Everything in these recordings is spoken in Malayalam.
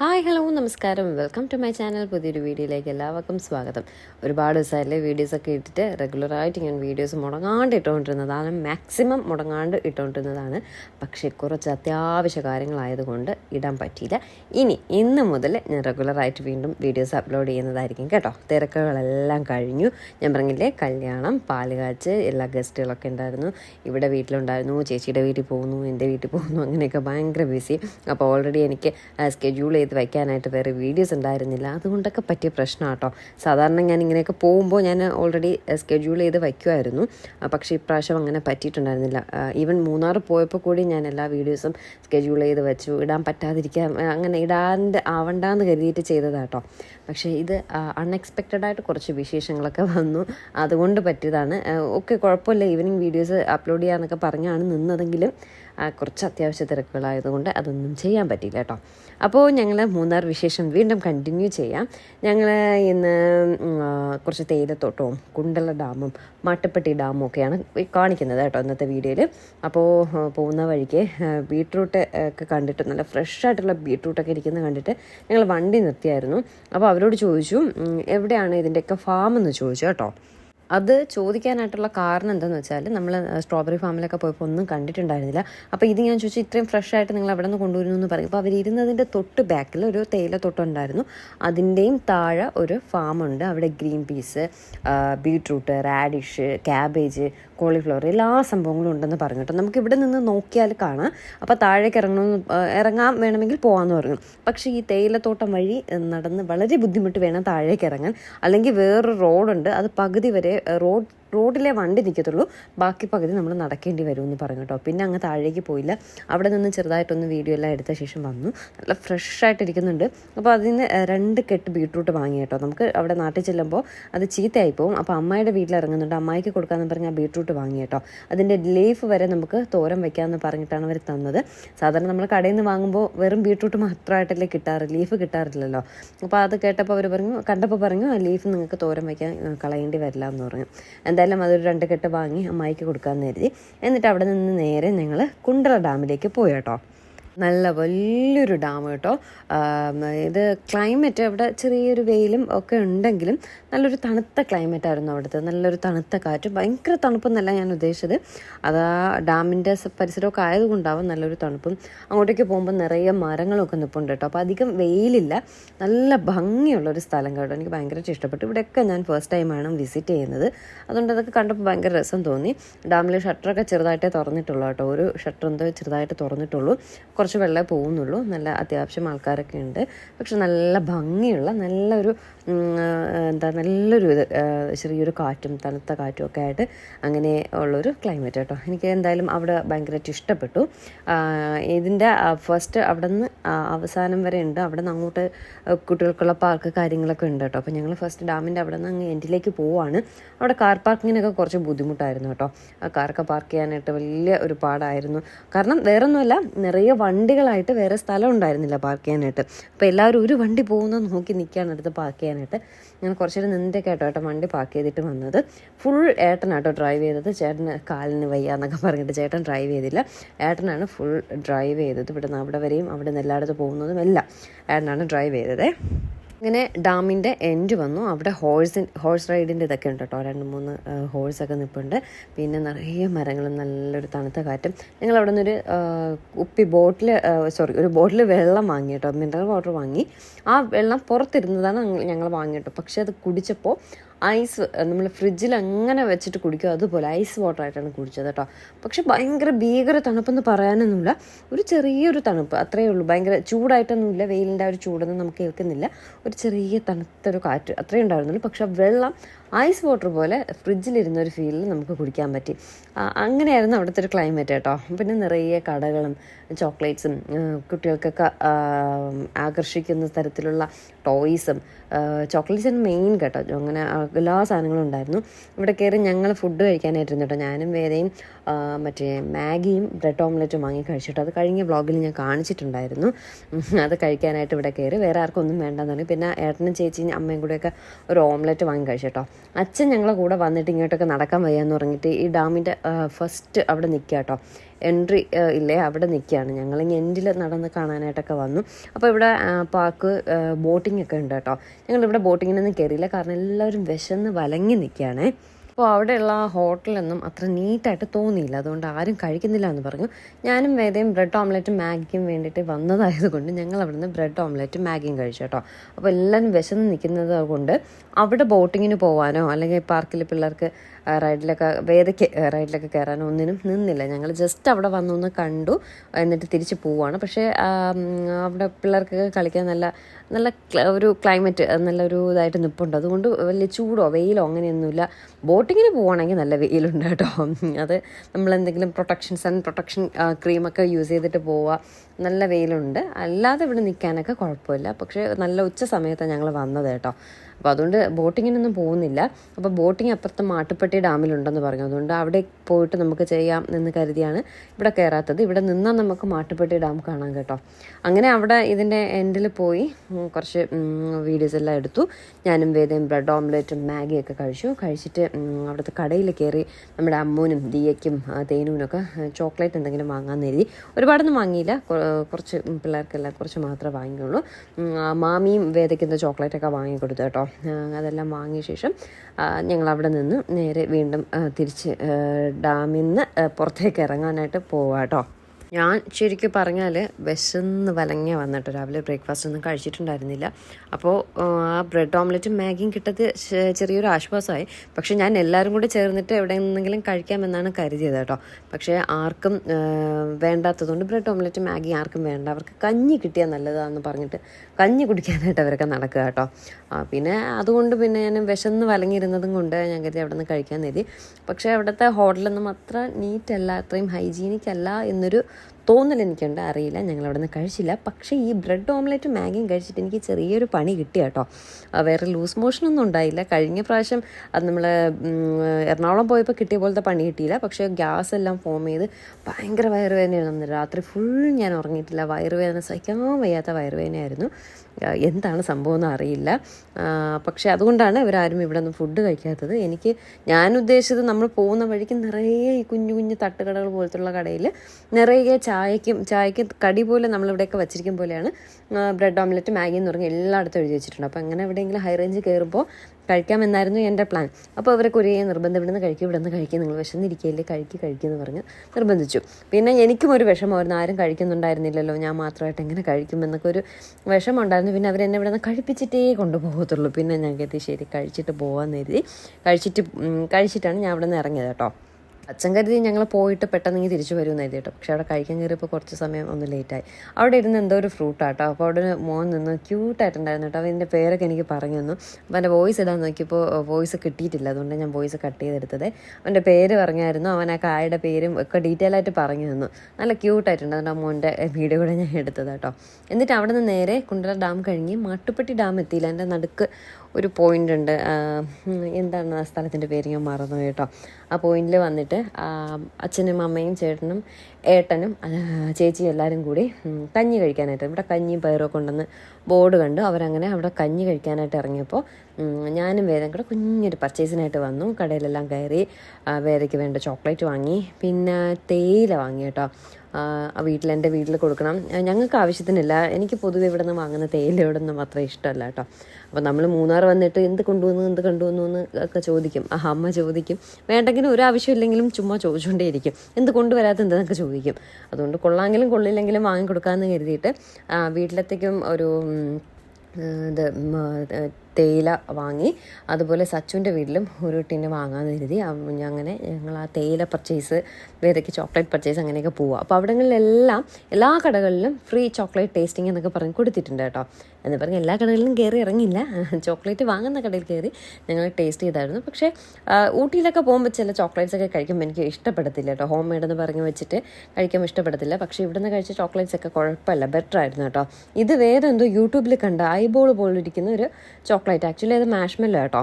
ഹായ് ഹലോ നമസ്കാരം. Welcome to my channel. പുതിയൊരു വീഡിയോയിലേക്ക് എല്ലാവർക്കും സ്വാഗതം. ഒരുപാട് ദിവസമായില്ലേ വീഡിയോസൊക്കെ ഇട്ടിട്ട് റെഗുലറായിട്ട് ഞാൻ വീഡിയോസ് മുടങ്ങാണ്ട് ഇട്ടുകൊണ്ടിരുന്നതാണ്. മാക്സിമം മുടങ്ങാണ്ട് ഇട്ടുകൊണ്ടിരുന്നതാണ്. പക്ഷേ കുറച്ച് അത്യാവശ്യ കാര്യങ്ങളായതുകൊണ്ട് ഇടാൻ പറ്റിയില്ല. ഇനി ഇന്ന് മുതൽ ഞാൻ റെഗുലറായിട്ട് വീണ്ടും വീഡിയോസ് അപ്ലോഡ് ചെയ്യുന്നതായിരിക്കും കേട്ടോ. തിരക്കുകളെല്ലാം കഴിഞ്ഞു. ഞാൻ പറഞ്ഞില്ലേ കല്യാണം പാലുകാച്ച് എല്ലാ ഗസ്റ്റുകളൊക്കെ ഉണ്ടായിരുന്നു. ഇവിടെ വീട്ടിലുണ്ടായിരുന്നു ചേച്ചിയുടെ വീട്ടിൽ പോകുന്നു എന്റെ വീട്ടിൽ പോകുന്നു അങ്ങനെയൊക്കെ ഭയങ്കര ബിസി അപ്പോൾ ഓൾറെഡി എനിക്ക് സ്കെഡ്യൂൾ വയ്ക്കാനായിട്ട് വേറെ വീഡിയോസ് ഉണ്ടായിരുന്നില്ല. അതുകൊണ്ടൊക്കെ പറ്റിയ പ്രശ്നം കേട്ടോ സാധാരണ ഞാൻ ഇങ്ങനെയൊക്കെ പോകുമ്പോൾ ഞാൻ ഓൾറെഡി സ്കെഡ്യൂൾ ചെയ്ത് വയ്ക്കുമായിരുന്നു പക്ഷേ ഇപ്രാവശ്യം അങ്ങനെ പറ്റിയിട്ടുണ്ടായിരുന്നില്ല. ഈവൻ മൂന്നാർ പോയപ്പോൾ കൂടി ഞാൻ എല്ലാ വീഡിയോസും സ്കെഡ്യൂൾ ചെയ്ത് വെച്ചു. ഇടാൻ പറ്റാതിരിക്കാൻ അങ്ങനെ ഇടാണ്ട് ആവണ്ടെന്ന് കരുതിയിട്ട് ചെയ്തതാട്ടോ പക്ഷേ ഇത് അൺഎക്സ്പെക്റ്റഡ് ആയിട്ട് കുറച്ച് വിശേഷങ്ങളൊക്കെ വന്നു. അതുകൊണ്ട് പറ്റിയതാണ്. ഓക്കെ കുഴപ്പമില്ല. ഈവനിങ് വീഡിയോസ് അപ്ലോഡ് ചെയ്യാന്നൊക്കെ പറഞ്ഞാണ് നിന്നതെങ്കിലും കുറച്ച് അത്യാവശ്യ തിരക്കുകളായതുകൊണ്ട് അതൊന്നും ചെയ്യാൻ പറ്റിയില്ല കേട്ടോ അപ്പോൾ ഞങ്ങൾ മൂന്നാർ വിശേഷം വീണ്ടും കണ്ടിന്യൂ ചെയ്യാം. ഞങ്ങൾ ഇന്ന് കുറച്ച് തേയിലത്തോട്ടവും കുണ്ടല ഡാമും മാട്ടുപ്പെട്ടി ഡാമും ഒക്കെയാണ് കാണിക്കുന്നത് കേട്ടോ ഇന്നത്തെ വീഡിയോയിൽ അപ്പോൾ പോകുന്ന വഴിക്ക് ബീട്രൂട്ട് ഒക്കെ കണ്ടിട്ട് നല്ല ഫ്രഷ് ആയിട്ടുള്ള ബീട്രൂട്ടൊക്കെ ഇരിക്കുന്നത് കണ്ടിട്ട് ഞങ്ങൾ വണ്ടി നിർത്തിയായിരുന്നു. അപ്പോൾ അവരോട് ചോദിച്ചു എവിടെയാണ് ഇതിന്റെയൊക്കെ ഫാം എന്ന് ചോദിച്ചു കേട്ടോ. അത് ചോദിക്കാനായിട്ടുള്ള കാരണം എന്താണെന്ന് വെച്ചാൽ നമ്മൾ സ്ട്രോബെറി ഫാമിലൊക്കെ പോയപ്പോൾ ഒന്നും കണ്ടിട്ടുണ്ടായിരുന്നില്ല. അപ്പോൾ ഇത് ഞാൻ ചോദിച്ചു ഇത്രയും ഫ്രഷ് ആയിട്ട് നിങ്ങൾ അവിടെ നിന്ന് കൊണ്ടുവരുന്നു എന്ന് പറയും. അപ്പോൾ അവരിരുന്നതിന്റെ തൊട്ട് ബാക്കിൽ ഒരു തേയില തൊട്ടുണ്ടായിരുന്നു അതിന്റെയും താഴെ ഒരു ഫാമുണ്ട് അവിടെ green peas beetroot radish cabbage cauliflower എല്ലാ സംഭവങ്ങളും ഉണ്ടെന്ന് പറഞ്ഞു കേട്ടോ നമുക്ക് ഇവിടെ നിന്ന് നോക്കിയാൽ കാണാം. അപ്പോൾ താഴേക്ക് ഇറങ്ങണമെന്ന് ഇറങ്ങാൻ വേണമെങ്കിൽ പോകാമെന്ന് പറഞ്ഞു. പക്ഷേ ഈ തേയിലത്തോട്ടം വഴി നടന്ന് വളരെ ബുദ്ധിമുട്ട് വേണം താഴേക്ക് ഇറങ്ങാൻ. അല്ലെങ്കിൽ വേറൊരു റോഡുണ്ട്. അത് പകുതി വരെ റോഡ് റോഡിലെ വണ്ടി നിൽക്കത്തുള്ളൂ ബാക്കി പകുതി നമ്മൾ നടക്കേണ്ടി വരും എന്ന് പറഞ്ഞു കേട്ടോ. പിന്നെ അങ്ങ് താഴേക്ക് പോയില്ല. അവിടെ നിന്ന് ചെറുതായിട്ടൊന്ന് വീഡിയോ എല്ലാം എടുത്ത ശേഷം വന്നു. നല്ല ഫ്രഷ് ആയിട്ടിരിക്കുന്നുണ്ട് അപ്പോൾ അതിന് നിന്ന് രണ്ട് കെട്ട് ബീട്രൂട്ട് വാങ്ങി കേട്ടോ. നമുക്ക് അവിടെ നാട്ടിൽ ചെല്ലുമ്പോൾ അത് ചീത്തയായി പോകും അപ്പോൾ അമ്മയുടെ വീട്ടിൽ ഇറങ്ങുന്നുണ്ട് അമ്മായിക്ക് കൊടുക്കാമെന്ന് പറഞ്ഞാൽ ബീട്രൂട്ട് വാങ്ങി കേട്ടോ. അതിന്റെ ലീഫ് വരെ നമുക്ക് തോരൻ വയ്ക്കാമെന്ന് പറഞ്ഞിട്ടാണ് അവർ തന്നത്. സാധാരണ നമ്മൾ കടയിൽ നിന്ന് വാങ്ങുമ്പോൾ വെറും ബീട്രൂട്ട് മാത്രമായിട്ടല്ലേ കിട്ടാറ്. ലീഫ് കിട്ടാറില്ലല്ലോ. അപ്പോൾ അത് കേട്ടപ്പോൾ അവർ പറഞ്ഞു കണ്ടപ്പോൾ പറഞ്ഞു ആ ലീഫ് നിങ്ങൾക്ക് തോരൻ വയ്ക്കാൻ കളയേണ്ടി വരില്ല എന്ന് പറഞ്ഞു എന്തായാലും അതൊരു രണ്ട് കെട്ട് വാങ്ങി അമ്മായിക്ക് കൊടുക്കാമെന്ന് കരുതി. എന്നിട്ട് അവിടെ നിന്ന് നേരെ ഞങ്ങൾ കുണ്ടറ ഡാമിലേക്ക് പോയി കേട്ടോ. നല്ല വലിയൊരു ഡാം കേട്ടോ. ഇത് ക്ലൈമറ്റ് അവിടെ ചെറിയൊരു വെയിലും ഒക്കെ ഉണ്ടെങ്കിലും നല്ലൊരു തണുത്ത ക്ലൈമറ്റ് ആയിരുന്നു അവിടുത്തെ. നല്ലൊരു തണുത്ത കാറ്റ്. ഭയങ്കര തണുപ്പെന്നല്ല ഞാൻ ഉദ്ദേശിച്ചത്. അത് ആ ഡാമിന്റെ പരിസരമൊക്കെ ആയതുകൊണ്ടാവും നല്ലൊരു തണുപ്പും. അങ്ങോട്ടേക്ക് പോകുമ്പോൾ നിറയെ മരങ്ങളൊക്കെ നിൽപ്പുണ്ട് കേട്ടോ. അപ്പോൾ അധികം വെയിലില്ല. നല്ല ഭംഗിയുള്ള ഒരു സ്ഥലം കേട്ടോ. എനിക്ക് ഭയങ്കരമായിട്ട് ഇഷ്ടപ്പെട്ടു. ഇവിടെയൊക്കെ ഞാൻ ഫസ്റ്റ് ടൈം ആണ് വിസിറ്റ് ചെയ്യുന്നത്. അതുകൊണ്ട് അതൊക്കെ കണ്ടപ്പോൾ ഭയങ്കര രസം തോന്നി. ഡാമിൽ ഷട്ടറൊക്കെ ചെറുതായിട്ടേ തുറന്നിട്ടുള്ളൂ കേട്ടോ. ഒരു ഷട്ടർ എന്തോ ചെറുതായിട്ട് തുറന്നിട്ടുള്ളൂ. കുറച്ച് വെള്ളമേ പോകുന്നുള്ളൂ. നല്ല അത്യാവശ്യം ആൾക്കാരൊക്കെ ഉണ്ട്. പക്ഷെ നല്ല ഭംഗിയുള്ള നല്ലൊരു എന്താ നല്ലൊരു ഇത് ചെറിയൊരു കാറ്റും തണുത്ത കാറ്റും ഒക്കെ ആയിട്ട് അങ്ങനെ ഉള്ളൊരു ക്ലൈമറ്റ് കേട്ടോ എനിക്ക് എന്തായാലും അവിടെ ഭയങ്കരമായിട്ട് ഇഷ്ടപ്പെട്ടു. ഇതിന്റെ ഫസ്റ്റ് അവിടെ നിന്ന് അവസാനം വരെ ഉണ്ട്. അവിടെ നിന്ന് അങ്ങോട്ട് കുട്ടികൾക്കുള്ള പാർക്ക് കാര്യങ്ങളൊക്കെ ഉണ്ട് കേട്ടോ. അപ്പോൾ ഞങ്ങൾ ഫസ്റ്റ് ഡാമിന്റെ അവിടെ നിന്ന് അങ്ങ് എൻഡിലേക്ക് പോവാണ്. അവിടെ കാർ പാർക്കിങ്ങിനൊക്കെ കുറച്ച് ബുദ്ധിമുട്ടായിരുന്നു കേട്ടോ. ആ കാറൊക്കെ പാർക്ക് ചെയ്യാനായിട്ട് വലിയ ഒരു പാടായിരുന്നു കാരണം വേറൊന്നുമല്ല നിറയെ വണ്ടികളായിട്ട് വേറെ സ്ഥലം ഉണ്ടായിരുന്നില്ല പാർക്ക് ചെയ്യാനായിട്ട്. അപ്പോൾ എല്ലാവരും ഒരു വണ്ടി പോകുന്നത് നോക്കി നിൽക്കുകയാണ് അടുത്ത് പാർക്ക് ചെയ്യാനായിട്ട്. ഞാൻ കുറച്ചേരം നിന്നിട്ടൊക്കെ കേട്ടോ ഏട്ടൻ വണ്ടി പാർക്ക് ചെയ്തിട്ട് വന്നത്. ഫുൾ ഏട്ടനാട്ടോ ഡ്രൈവ് ചെയ്തത്. ചേട്ടന് കാലിന് വയ്യ എന്നൊക്കെ പറഞ്ഞിട്ട് ചേട്ടൻ ഡ്രൈവ് ചെയ്തില്ല. ഏട്ടനാണ് ഫുൾ ഡ്രൈവ് ചെയ്തത്. ഇവിടുന്ന് അവിടെ വരെയും അവിടെ നിന്ന് എല്ലായിടത്തും പോകുന്നതും എല്ലാം ഏട്ടനാണ് ഡ്രൈവ് ചെയ്തത്. ഇങ്ങനെ ഡാമിന്റെ എൻഡ് വന്നു. അവിടെ ഹോഴ്സ് ഹോഴ്സ് റൈഡിന്റെ ഇതൊക്കെ ഉണ്ട് കേട്ടോ. രണ്ട് മൂന്ന് ഹോഴ്സൊക്കെ നിൽപ്പുണ്ട് പിന്നെ നിറയെ മരങ്ങളും നല്ലൊരു തണുത്ത കാറ്റും. ഞങ്ങൾ അവിടെ നിന്നൊരു ഉപ്പി ബോട്ടിൽ സോറി ഒരു ബോട്ടിൽ വെള്ളം വാങ്ങി കേട്ടോ. മിനറൽ വാട്ടർ വാങ്ങി. ആ വെള്ളം പുറത്തിരുന്നതാണ് ഞങ്ങൾ വാങ്ങി കേട്ടോ പക്ഷേ അത് കുടിച്ചപ്പോൾ ഐസ് നമ്മൾ ഫ്രിഡ്ജിൽ അങ്ങനെ വെച്ചിട്ട് കുടിക്കും. അതുപോലെ ഐസ് വാട്ടർ ആയിട്ടാണ് കുടിച്ചത് കേട്ടോ. പക്ഷെ ഭയങ്കര ഭീകര തണുപ്പെന്ന് പറയാനൊന്നുമില്ല. ഒരു ചെറിയൊരു തണുപ്പ് അത്രയേ ഉള്ളൂ. ഭയങ്കര ചൂടായിട്ടൊന്നുമില്ല. വെയിലിന്റെ ആ ഒരു ചൂടൊന്നും നമുക്ക് കേൾക്കുന്നില്ല ഒരു ചെറിയ തണുത്തൊരു കാറ്റ് അത്രയേ ഉണ്ടായിരുന്നുള്ളൂ. പക്ഷെ വെള്ളം ഐസ് വാട്ടർ പോലെ ഫ്രിഡ്ജിലിരുന്ന ഒരു ഫീലിൽ നമുക്ക് കുടിക്കാൻ പറ്റി. അങ്ങനെയായിരുന്നു അവിടുത്തെ ഒരു ക്ലൈമറ്റ് കേട്ടോ. പിന്നെ നിറയെ കടകളും ചോക്ലേറ്റ്സും കുട്ടികൾക്കൊക്കെ ആകർഷിക്കുന്ന തരത്തിലുള്ള ടോയ്സും ചോക്ലേറ്റ്സാണ് മെയിൻ കേട്ടോ. അങ്ങനെ എല്ലാ സാധനങ്ങളും ഉണ്ടായിരുന്നു. ഇവിടെ കയറി ഞങ്ങൾ ഫുഡ് കഴിക്കാനായിട്ടിരുന്നു കേട്ടോ. ഞാനും വേദയും മറ്റേ മാഗിയും ബ്രെഡ് ഓംലെറ്റും വാങ്ങി കഴിച്ചിട്ട് അത് കഴിഞ്ഞ വ്ളോഗിൽ ഞാൻ കാണിച്ചിട്ടുണ്ടായിരുന്നു. അത് കഴിക്കാനായിട്ട് ഇവിടെ കയറി. വേറെ ആർക്കും ഒന്നും വേണ്ടെന്ന് പറഞ്ഞു. പിന്നെ ഏട്ടനും ചേച്ചിയും അമ്മയും കൂടെയൊക്കെ ഒരു ഓംലെറ്റ് വാങ്ങി കഴിച്ചിട്ടോ അച്ഛൻ ഞങ്ങളെ കൂടെ വന്നിട്ട് ഇങ്ങോട്ടൊക്കെ നടക്കാൻ വയ്യാന്ന് പറഞ്ഞിട്ട് ഈ ഡാമിന്റെ ഫസ്റ്റ് അവിടെ നിൽക്കുക കേട്ടോ എൻട്രി ഇല്ലേ അവിടെ നിൽക്കുകയാണ് ഞങ്ങളിങ്ങ് എൻഡിൽ നടന്ന് കാണാനായിട്ടൊക്കെ വന്നു. അപ്പോൾ ഇവിടെ പാക്ക് ബോട്ടിംഗ് ഒക്കെ ഉണ്ട് കേട്ടോ ഞങ്ങളിവിടെ ബോട്ടിങ്ങിനൊന്നും കയറിയില്ല കാരണം എല്ലാവരും വിശന്ന് വലങ്ങി നിൽക്കുകയാണേ അപ്പോൾ അവിടെയുള്ള ആ ഹോട്ടലൊന്നും അത്ര നീറ്റായിട്ട് തോന്നിയില്ല. അതുകൊണ്ട് ആരും കഴിക്കുന്നില്ല എന്ന് പറഞ്ഞു. ഞാനും വേദയും ബ്രെഡ് ഓംലെറ്റും മാഗിക്കും വേണ്ടിയിട്ട് വന്നതായതുകൊണ്ട് ഞങ്ങൾ അവിടുന്ന് ബ്രെഡ് ഓംലെറ്റും മാഗിയും കഴിച്ചു കേട്ടോ. അപ്പോൾ എല്ലാവരും വിശന്ന് നിൽക്കുന്നത് കൊണ്ട് അവിടെ ബോട്ടിങ്ങിന് പോകാനോ അല്ലെങ്കിൽ പാർക്കിൽ പിള്ളേർക്ക് റൈഡിലൊക്കെ വേദയ്ക്ക് റൈഡിലൊക്കെ കയറാനോ ഒന്നിനും നിന്നില്ല. ഞങ്ങൾ ജസ്റ്റ് അവിടെ വന്നു ഒന്ന് കണ്ടു എന്നിട്ട് തിരിച്ച് പോവുകയാണ് പക്ഷേ അവിടെ പിള്ളേർക്കൊക്കെ കളിക്കാൻ നല്ല നല്ല ഒരു ക്ലൈമറ്റ് നല്ലൊരു ഇതായിട്ട് നിൽപ്പുണ്ട് അതുകൊണ്ട് വലിയ ചൂടോ വെയിലോ അങ്ങനെയൊന്നുമില്ല. ബോട്ടിങ്ങിന് പോവുകയാണെങ്കിൽ നല്ല വെയിലുണ്ട് കേട്ടോ. അത് നമ്മൾ എന്തെങ്കിലും പ്രൊട്ടക്ഷൻ സൺ പ്രൊട്ടക്ഷൻ ക്രീമൊക്കെ യൂസ് ചെയ്തിട്ട് പോവുക നല്ല വെയിലുണ്ട്. അല്ലാതെ ഇവിടെ നിൽക്കാനൊക്കെ കുഴപ്പമില്ല. പക്ഷേ നല്ല ഉച്ച സമയത്താണ് ഞങ്ങൾ വന്നത് കേട്ടോ. അപ്പോൾ അതുകൊണ്ട് ബോട്ടിങ്ങിനൊന്നും പോകുന്നില്ല. അപ്പോൾ ബോട്ടിങ് അപ്പുറത്തെ മാട്ടുപ്പെട്ടി ഡാമിലുണ്ടെന്ന് പറഞ്ഞു. അതുകൊണ്ട് അവിടെ പോയിട്ട് നമുക്ക് ചെയ്യാം എന്ന് കരുതിയാണ് ഇവിടെ കയറാത്തത്. ഇവിടെ നിന്നാൽ നമുക്ക് മാട്ടുപ്പെട്ടി ഡാം കാണാം കേട്ടോ. അങ്ങനെ അവിടെ ഇതിന്റെ എൻഡിൽ പോയി കുറച്ച് വീഡിയോസ് എല്ലാം എടുത്തു. ഞാനും വേദയും ബ്രെഡ് ഓംലെറ്റും മാഗിയൊക്കെ കഴിച്ചു. കഴിച്ചിട്ട് അവിടുത്തെ കടയിൽ കയറി നമ്മുടെ അമ്മൂനും ദിയയ്ക്കും തേനൂനൊക്കെ ചോക്ലേറ്റ് എന്തെങ്കിലും വാങ്ങാൻ എഴുതി ഒരുപാടൊന്നും വാങ്ങിയില്ല. കുറച്ച് പിള്ളേർക്കെല്ലാം കുറച്ച് മാത്രമേ വാങ്ങിയുള്ളൂ. മാമിയും വേദയ്ക്കുന്ന ചോക്ലേറ്റൊക്കെ വാങ്ങി കൊടുത്തു കേട്ടോ. അതെല്ലാം വാങ്ങിയ ശേഷം ഞങ്ങൾ അവിടെ നിന്ന് നേരെ വീണ്ടും തിരിച്ച് ഡാമിൽ നിന്ന് പുറത്തേക്ക് ഇറങ്ങാനായിട്ട് പോവാം കേട്ടോ ഞാൻ ശരിക്കും പറഞ്ഞാൽ വിശന്ന് വലങ്ങിയ വന്നിട്ട് രാവിലെ ബ്രേക്ക്ഫാസ്റ്റ് ഒന്നും കഴിച്ചിട്ടുണ്ടായിരുന്നില്ല. അപ്പോൾ ആ ബ്രെഡ് ഓംലെറ്റും മാഗിയും കിട്ടത് ചെറിയൊരു ആശ്വാസമായി. പക്ഷെ ഞാൻ എല്ലാവരും കൂടി ചേർന്നിട്ട് എവിടെ നിന്നെങ്കിലും കഴിക്കാമെന്നാണ് കരുതിയത് കേട്ടോ. പക്ഷേ ആർക്കും വേണ്ടാത്തതുകൊണ്ട് ബ്രെഡ് ഓംലെറ്റും മാഗി ആർക്കും വേണ്ട. അവർക്ക് കഞ്ഞി കിട്ടിയാൽ നല്ലതാണെന്ന് പറഞ്ഞിട്ട് കഞ്ഞി കുടിക്കാനായിട്ട് അവരൊക്കെ നടക്കുക കേട്ടോ. പിന്നെ അതുകൊണ്ട് പിന്നെ ഞാൻ വിശന്ന് വലങ്ങിയിരുന്നതും കൊണ്ട് ഞാൻ കരുതി അവിടെ നിന്ന് കഴിക്കാൻ നേരി പക്ഷേ അവിടുത്തെ ഹോട്ടലൊന്നും അത്ര നീറ്റല്ല അത്രയും ഹൈജീനിക് അല്ല എന്നൊരു തോന്നൽ എനിക്കുണ്ട് അറിയില്ല ഞങ്ങൾ അവിടെ നിന്ന് കഴിച്ചില്ല. പക്ഷേ ഈ ബ്രെഡ് ഓംലെറ്റും മാഗിയും കഴിച്ചിട്ട് എനിക്ക് ചെറിയൊരു പണി കിട്ടി കേട്ടോ. വേറെ ലൂസ് മോഷനൊന്നും ഉണ്ടായില്ല. കഴിഞ്ഞ പ്രാവശ്യം അത് നമ്മൾ എറണാകുളം പോയപ്പോൾ കിട്ടിയ പോലത്തെ പണി കിട്ടിയില്ല. പക്ഷേ ഗ്യാസ് എല്ലാം ഫോം ചെയ്ത് ഭയങ്കര വയറുവേദനയായിരുന്നു. രാത്രി ഫുൾ ഞാൻ ഉറങ്ങിയിട്ടില്ല. വയറുവേദന സഹിക്കാൻ വയ്യാത്ത വയറുവേദനയായിരുന്നു. എന്താണ് സംഭവം എന്ന് അറിയില്ല. പക്ഷേ അതുകൊണ്ടാണ് ഇവരാരും ഇവിടെ നിന്ന് ഫുഡ് കഴിക്കാത്തത്. എനിക്ക് ഞാൻ ഉദ്ദേശിച്ചത് നമ്മൾ പോകുന്ന വഴിക്ക് നിറയെ ഈ കുഞ്ഞു കുഞ്ഞു തട്ടുകടകൾ പോലത്തുള്ള കടയിൽ നിറയെ ചായക്കും ചായക്ക് കടി പോലെ നമ്മളിവിടെയൊക്കെ വച്ചിരിക്കും പോലെയാണ് ബ്രെഡ് ഓംലെറ്റ് മാഗി എന്ന് പറഞ്ഞ് എല്ലായിടത്തും എഴുതി വെച്ചിട്ടുണ്ട്. അപ്പോൾ അങ്ങനെ എവിടെയെങ്കിലും ഹൈ റേഞ്ച് കയറുമ്പോൾ കഴിക്കാമെന്നായിരുന്നു എന്റെ പ്ലാൻ. അപ്പോൾ അവരൊക്കെ ഒരേ നിർബന്ധം ഇവിടുന്ന് കഴിക്കും ഇവിടുന്ന് കഴിക്കും. നിങ്ങൾ വിശന്നിരിക്കുകയല്ലേ കഴിക്കി കഴിക്കുമെന്ന് പറഞ്ഞ് നിർബന്ധിച്ചു. പിന്നെ എനിക്കും ഒരു വിഷമമായിരുന്നു. ആരും കഴിക്കുന്നുണ്ടായിരുന്നില്ലല്ലോ. ഞാൻ മാത്രമായിട്ട് എങ്ങനെ കഴിക്കുമെന്നൊക്കെ ഒരു വിഷമമുണ്ടായിരുന്നു. പിന്നെ അവരെന്നെ ഇവിടെ നിന്ന് കഴിപ്പിച്ചിട്ടേ കൊണ്ടുപോകത്തുള്ളൂ. പിന്നെ ഞാൻ കരുതി ശരി കഴിച്ചിട്ട് പോകാമെന്ന് കരുതി. കഴിച്ചിട്ട് കഴിച്ചിട്ടാണ് ഞാൻ അവിടെ നിന്ന് ഇറങ്ങിയത് കേട്ടോ. അച്ഛൻ കരുതി ഞങ്ങൾ പോയിട്ട് പെട്ടെന്ന് ഇങ്ങനെ തിരിച്ചു വരുമെന്ന് എഴുതി കേട്ടോ. പക്ഷെ അവിടെ കഴിക്കാൻ കയറിയപ്പോൾ കുറച്ച് സമയം ഒന്ന് ലേറ്റായി അവിടെ ഇരുന്ന് എന്തോ ഒരു ഫ്രൂട്ടാട്ടോ അപ്പോൾ അവിടെ മോൻ നിന്ന് ക്യൂട്ടായിട്ടുണ്ടായിരുന്നു കേട്ടോ. അതിന്റെ പേരൊക്കെ എനിക്ക് പറഞ്ഞു തന്നു. അപ്പോൾ എന്റെ വോയിസ് ഇടാൻ നോക്കിയപ്പോൾ വോയിസ് കിട്ടിയിട്ടില്ല. അതുകൊണ്ട് ഞാൻ വോയിസ് കട്ട് ചെയ്തെടുത്തത്. അവന്റെ പേര് പറഞ്ഞായിരുന്നു. അവൻ ആ കായുടെ പേരും ഒക്കെ ഡീറ്റെയിൽ ആയിട്ട് പറഞ്ഞു തന്നു. നല്ല ക്യൂട്ടായിട്ടുണ്ട് അതുകൊണ്ട് ആ മോന്റെ വീഡിയോ കൂടെ ഞാൻ എടുത്തത് കേട്ടോ. എന്നിട്ട് അവിടെ നിന്ന് നേരെ കുണ്ടല ഡാം കഴിഞ്ഞ് മാട്ടുപ്പെട്ടി ഡാം എത്തിയില്ല. എന്റെ നടുക്ക് ഒരു പോയിന്റ് ഉണ്ട്. എന്താണ് ആ സ്ഥലത്തിന്റെ പേര്? ഞാൻ മറന്നു കേട്ടോ. ആ പോയിന്റിൽ വന്നിട്ട് അച്ഛനും അമ്മയും ചേട്ടനും ഏട്ടനും ചേച്ചി ചേച്ചിയും എല്ലാവരും കൂടി കഞ്ഞി കഴിക്കാനായിട്ട് ഇവിടെ കഞ്ഞിയും പയറൊക്കെ ഉണ്ടെന്ന് ബോർഡ് കണ്ടു. അവരങ്ങനെ അവിടെ കഞ്ഞി കഴിക്കാനായിട്ട് ഇറങ്ങിയപ്പോൾ ഞാനും വേദം കൂടെ കുഞ്ഞൊരു പർച്ചേസിനായിട്ട് വന്നു. കടയിലെല്ലാം കയറി വേദയ്ക്ക് വേണ്ട ചോക്ലേറ്റ് വാങ്ങി. പിന്നെ തേയില വാങ്ങി കേട്ടോ. വീട്ടിൽ എന്റെ വീട്ടിൽ കൊടുക്കണം. ഞങ്ങൾക്ക് ആവശ്യത്തിനില്ല. എനിക്ക് പൊതുവെ ഇവിടെ നിന്ന് വാങ്ങുന്ന തേയില ഇവിടെ നിന്നും അത്ര ഇഷ്ടമല്ല കേട്ടോ. അപ്പോൾ നമ്മൾ മൂന്നാർ വന്നിട്ട് എന്ത് കൊണ്ടുവന്നു എന്ത് കൊണ്ടുവന്നു എന്ന് ഒക്കെ ചോദിക്കും. ആ അമ്മ ചോദിക്കും. വേണ്ടെങ്കിലും ഒരു ആവശ്യമില്ലെങ്കിലും ചുമ്മാ ചോദിച്ചുകൊണ്ടേയിരിക്കും. എന്ത് കൊണ്ടുവരാത്ത എന്തെന്നൊക്കെ ചോദിക്കും. അതുകൊണ്ട് കൊള്ളാമെങ്കിലും കൊള്ളില്ലെങ്കിലും വാങ്ങിക്കൊടുക്കാമെന്ന് കരുതിയിട്ട് വീട്ടിലത്തേക്കും ഒരു ഇത് തേയില വാങ്ങി. അതുപോലെ സച്ചുവിന്റെ വീട്ടിലും ഒരു ടിന് വാങ്ങാമെന്ന് കരുതി. അങ്ങനെ ഞങ്ങൾ ആ തേയില പർച്ചേസ് വേദയ്ക്ക് ചോക്ലേറ്റ് പർച്ചേസ് അങ്ങനെയൊക്കെ പോവുക അപ്പോൾ അവിടങ്ങളിലെല്ലാം എല്ലാ കടകളിലും ഫ്രീ ചോക്ലേറ്റ് ടേസ്റ്റിംഗ് എന്നൊക്കെ പറഞ്ഞ് കൊടുത്തിട്ടുണ്ട് കേട്ടോ. എന്ന് പറഞ്ഞ് എല്ലാ കടകളിലും കയറി ഇറങ്ങിയില്ല. ചോക്ലേറ്റ് വാങ്ങുന്ന കടയിൽ കയറി ഞങ്ങൾ ടേസ്റ്റ് ചെയ്തായിരുന്നു. പക്ഷേ ഊട്ടിയിലൊക്കെ പോകുമ്പോൾ ചില ചോക്ലേറ്റ്സ് ഒക്കെ കഴിക്കുമ്പോൾ എനിക്ക് ഇഷ്ടപ്പെടത്തില്ല കേട്ടോ. ഹോം മെയ്ഡ് എന്ന് പറഞ്ഞ് വെച്ചിട്ട് കഴിക്കുമ്പോൾ ഇഷ്ടപ്പെടത്തില്ല. പക്ഷേ ഇവിടുന്ന് കഴിച്ച ചോക്ലേറ്റ്സ് ഒക്കെ കുഴപ്പമില്ല. ബെറ്റർ ആയിരുന്നു കേട്ടോ. ഇത് വേറെ എന്തോ യൂട്യൂബിൽ കണ്ട ഐബോൾ പോലിരിക്കുന്ന ഒരു ചോക്ലേറ്റ് ആക്ച്വലി അത് മാഷ്മെല്ലോ കേട്ടോ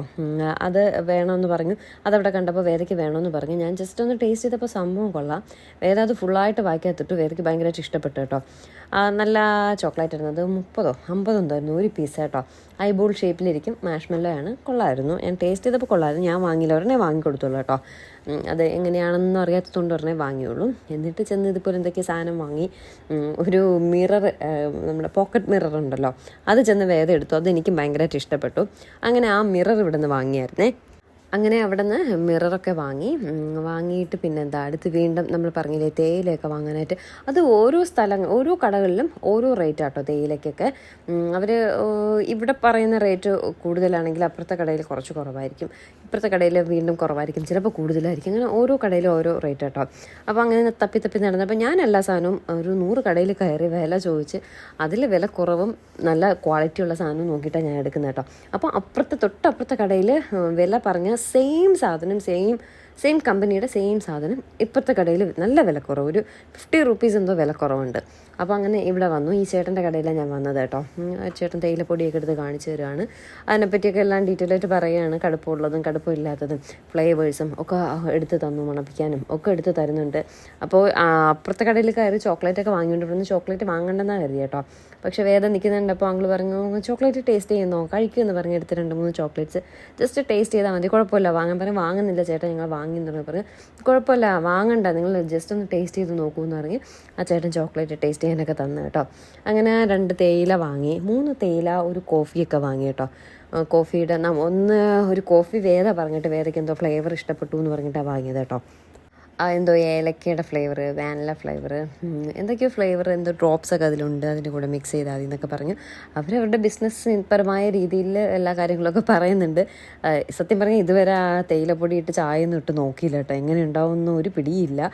അത് വേണമെന്ന് പറഞ്ഞു. അതവിടെ കണ്ടപ്പോൾ വേദയ്ക്ക് വേണമെന്ന് പറഞ്ഞു. ഞാൻ ജസ്റ്റ് ഒന്ന് ടേസ്റ്റ് ചെയ്തപ്പോൾ സംഭവം കൊള്ളാം. വേദ അത് ഫുള്ളായിട്ട് വായിക്കാത്തിട്ടു വേദയ്ക്ക് ഭയങ്കരമായിട്ട് ഇഷ്ടപ്പെട്ടു കേട്ടോ. നല്ല ചോക്ലേറ്റ് ആയിരുന്നു. അത് മുപ്പതോ അമ്പതോ എന്തായിരുന്നു ഒരു പീസ് കേട്ടോ ഐബോൾ ഷേപ്പിലിരിക്കും മാഷ്മെല്ലോ ആണ്. കൊള്ളായിരുന്നു. ഞാൻ ടേസ്റ്റ് ചെയ്തപ്പോൾ കൊള്ളായിരുന്നു. ഞാൻ വാങ്ങിയില്ല. ഉടനെ വാങ്ങിക്കൊടുത്തുള്ളൂ കേട്ടോ. അത് എങ്ങനെയാണെന്നും അറിയാത്തതുകൊണ്ട് പറഞ്ഞേ വാങ്ങിയുള്ളൂ. എന്നിട്ട് ചെന്ന് ഇതുപോലെ എന്തൊക്കെ സാധനം വാങ്ങി ഒരു മിറർ നമ്മുടെ പോക്കറ്റ് മിറർ ഉണ്ടല്ലോ അത് ചെന്ന് വേദം എടുത്തു. അത് എനിക്ക് ഭയങ്കരമായിട്ട് ഇഷ്ടപ്പെട്ടു. അങ്ങനെ ആ മിറർ ഇവിടെ നിന്ന് വാങ്ങിയായിരുന്നേ. അങ്ങനെ അവിടെ നിന്ന് മിററൊക്കെ വാങ്ങി. വാങ്ങിയിട്ട് പിന്നെ എന്താ അടുത്ത് വീണ്ടും നമ്മൾ പറഞ്ഞില്ലേ തേയിലയൊക്കെ വാങ്ങാനായിട്ട്. അത് ഓരോ സ്ഥലങ്ങൾ ഓരോ കടകളിലും ഓരോ റേറ്റ് ആട്ടോ തേയിലയ്ക്കൊക്കെ. അവർ ഇവിടെ പറയുന്ന റേറ്റ് കൂടുതലാണെങ്കിൽ അപ്പുറത്തെ കടയിൽ കുറച്ച് കുറവായിരിക്കും. ഇപ്പുറത്തെ കടയിൽ വീണ്ടും കുറവായിരിക്കും. ചിലപ്പോൾ കൂടുതലായിരിക്കും. അങ്ങനെ ഓരോ കടയിലും ഓരോ റേറ്റ് ആട്ടോ. അപ്പോൾ അങ്ങനെ തപ്പി തപ്പി നടന്നപ്പോൾ ഞാൻ എല്ലാ സാധനവും ഒരു നൂറ് കടയിൽ കയറി വില ചോദിച്ച് അതിൽ വില കുറവും നല്ല ക്വാളിറ്റി ഉള്ള സാധനം നോക്കിയിട്ടാണ് ഞാൻ എടുക്കുന്നത് കേട്ടോ. അപ്പോൾ അപ്പുറത്തെ തൊട്ടപ്പുറത്തെ കടയിൽ വില പറഞ്ഞ സെയിം സാധനം സെയിം സെയിം കമ്പനിയുടെ സെയിം സാധനം ഇപ്പോഴത്തെ കടയിൽ നല്ല വിലക്കുറവ്. ഒരു ഫിഫ്റ്റി റുപ്പീസ് എന്തോ വിലക്കുറവുണ്ട്. അപ്പോൾ അങ്ങനെ ഇവിടെ വന്നു. ഈ ചേട്ടന്റെ കടയിലാണ് ഞാൻ വന്നത് കേട്ടോ. ചേട്ടൻ തേയിലപ്പൊടിയൊക്കെ എടുത്ത് കാണിച്ചു തരുവാണ്. അതിനെപ്പറ്റിയൊക്കെ എല്ലാം ഡീറ്റെയിൽ ആയിട്ട് പറയുകയാണ്. കടുപ്പമുള്ളതും കടുപ്പമില്ലാത്തതും ഫ്ലേവേഴ്സും ഒക്കെ എടുത്ത് തന്നു മണപ്പിക്കാനും ഒക്കെ എടുത്ത് തരുന്നുണ്ട്. അപ്പോൾ അപ്പുറത്തെ കടയിൽ കയറി ചോക്ലേറ്റ് ഒക്കെ വാങ്ങിക്കൊണ്ട് ഇവിടുന്ന് ചോക്ലേറ്റ് വാങ്ങണ്ടെന്നാണ് കരുതി കേട്ടോ. പക്ഷെ വേദം നിൽക്കുന്നുണ്ട്. അപ്പോൾ അങ്ങൾ പറഞ്ഞു ചോക്ലേറ്റ് ടേസ്റ്റ് ചെയ്യുന്നോ? കഴിക്കുമെന്ന് പറഞ്ഞ് എടുത്ത് രണ്ട് മൂന്ന് ചോക്ലേറ്റ്സ്. ജസ്റ്റ് ടേസ്റ്റ് ചെയ്താൽ മതി. കുഴപ്പമില്ല വാങ്ങാൻ പറഞ്ഞു. വാങ്ങുന്നില്ല ചേട്ടൻ ഞങ്ങൾ വാങ്ങി എന്ന് പറഞ്ഞു കുഴപ്പമില്ല വാങ്ങണ്ട. നിങ്ങൾ ജസ്റ്റ് ഒന്ന് ടേസ്റ്റ് ചെയ്ത് നോക്കൂ എന്ന് പറഞ്ഞ്. ആ ചേട്ടൻ ചോക്ലേറ്റ് ടേസ്റ്റ് ചെയ്യാനൊക്കെ തന്നു കേട്ടോ. അങ്ങനെ രണ്ട് തേയില വാങ്ങി. മൂന്ന് തേയില ഒരു കോഫിയൊക്കെ വാങ്ങി കേട്ടോ. കോഫിയുടെ ഒന്ന് ഒരു കോഫി വേദ പറഞ്ഞിട്ട് വേദയ്ക്ക് എന്തോ ഫ്ലേവർ ഇഷ്ടപ്പെട്ടു എന്ന് പറഞ്ഞിട്ടാണ് വാങ്ങിയത് കേട്ടോ. എന്തോ ഏലക്കയുടെ ഫ്ലേവർ വാനില ഫ്ലേവർ എന്തൊക്കെയോ ഫ്ലേവർ എന്തോ ഡ്രോപ്സ് ഒക്കെ അതിലുണ്ട് അതിന്റെ കൂടെ മിക്സ് ചെയ്താൽ മതി എന്നൊക്കെ പറഞ്ഞു. അവരവരുടെ ബിസിനസ് പരമായ രീതിയിൽ എല്ലാ കാര്യങ്ങളൊക്കെ പറയുന്നുണ്ട്. സത്യം പറഞ്ഞാൽ ഇതുവരെ ആ തേയിലപ്പൊടി ഇട്ട് ചായ ഒന്നും ഇട്ട് നോക്കിയില്ല കേട്ടോ. എങ്ങനെ ഉണ്ടാവുമെന്ന് ഒരു പിടിയില്ല.